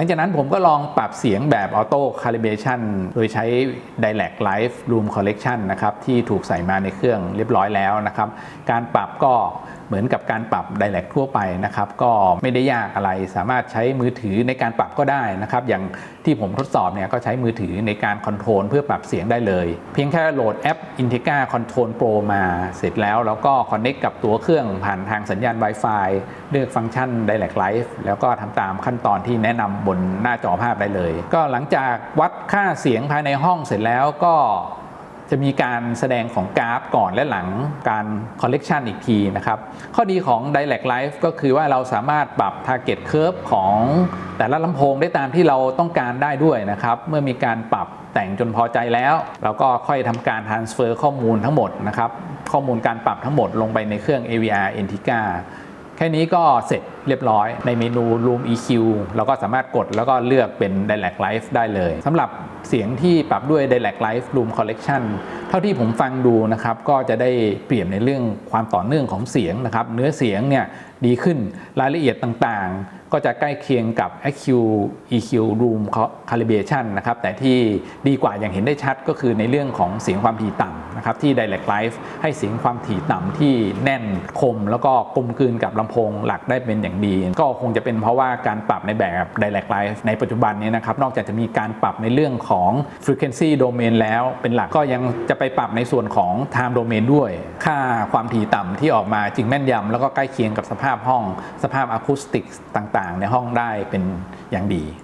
ลังจากนั้นผมก็ลองปรับเสียงแบบออโต้คาลิเบชันโดยใช้ Direct Live Room Collection นะครับที่ถูกใส่มาในเครื่องเรียบร้อยแล้วนะครับ การปรับก็ เหมือนกับการปรับ Direct ทั่วไปนะครับก็ไม่ได้ยากอะไรสามารถใช้มือถือในการปรับก็ได้นะครับอย่างที่ผมทดสอบเนี่ยก็ใช้มือถือในการคอนโทรลเพื่อปรับเสียงได้เลย เพียงแค่โหลดแอป Integra Control Pro มาเสร็จแล้วแล้วก็คอนเน c t กับตัวเครื่องผ่านทางสัญญาณ Wi-Fi เลือกฟังก์ชัน Direct Live แล้วก็ทำตามขั้นตอนที่แนะนำบนหน้าจอภาพได้เลย ก็หลังจากวัดค่าเสียงภายในห้องเสร็จแล้วก็ จะมีการแสดงของกราฟก่อนและหลังการคอลเลกชันอีกทีนะครับ ข้อดีของ Direct Live ก็คือว่าเราสามารถปรับ Target Curve ของแต่ละลำโพงได้ตามที่เราต้องการได้ด้วยนะครับ เมื่อมีการปรับแต่งจนพอใจแล้ว เราก็ค่อยทำการ transfer ข้อมูลทั้งหมดนะครับ ข้อมูลการปรับทั้งหมดลงไปในเครื่อง AVR Integra แค่นี้ก็เสร็จเรียบร้อยในเมนู Room EQ เราก็สามารถกดแล้วก็เลือกเป็น Direct Live ได้เลยสำหรับเสียงที่ปรับด้วย Direct Live Room Collection เท่าที่ผมฟังดูนะครับก็จะได้เปรียบในเรื่องความต่อเนื่องของเสียงนะครับเนื้อเสียงเนี่ยดีขึ้นรายละเอียดต่างๆ ก็จะใกล้เคียงกับ EQ EQ Room Calibration นะครับแต่ที่ดีกว่าอย่างเห็นได้ชัดก็คือในเรื่องของเสียงความถี่ต่ำนะครับที่ Direct Live ให้เสียงความถี่ต่ำที่แน่นคม แล้วก็กลมกลืนกับลำโพงหลักได้เป็นอย่างดี ก็คงจะเป็นเพราะว่าการปรับในแบบ Direct Live ในปัจจุบันนี้นะครับนอกจากจะมีการปรับในเรื่องของ Frequency Domain แล้วเป็นหลักก็ยังจะไปปรับในส่วนของ Time Domain ด้วย ค่าความถี่ต่ำที่ออกมาจึงแม่นยำแล้วก็ใกล้เคียงกับสภาพห้อง สภาพอะคูสติกต่างๆ ในห้องได้เป็นอย่างดี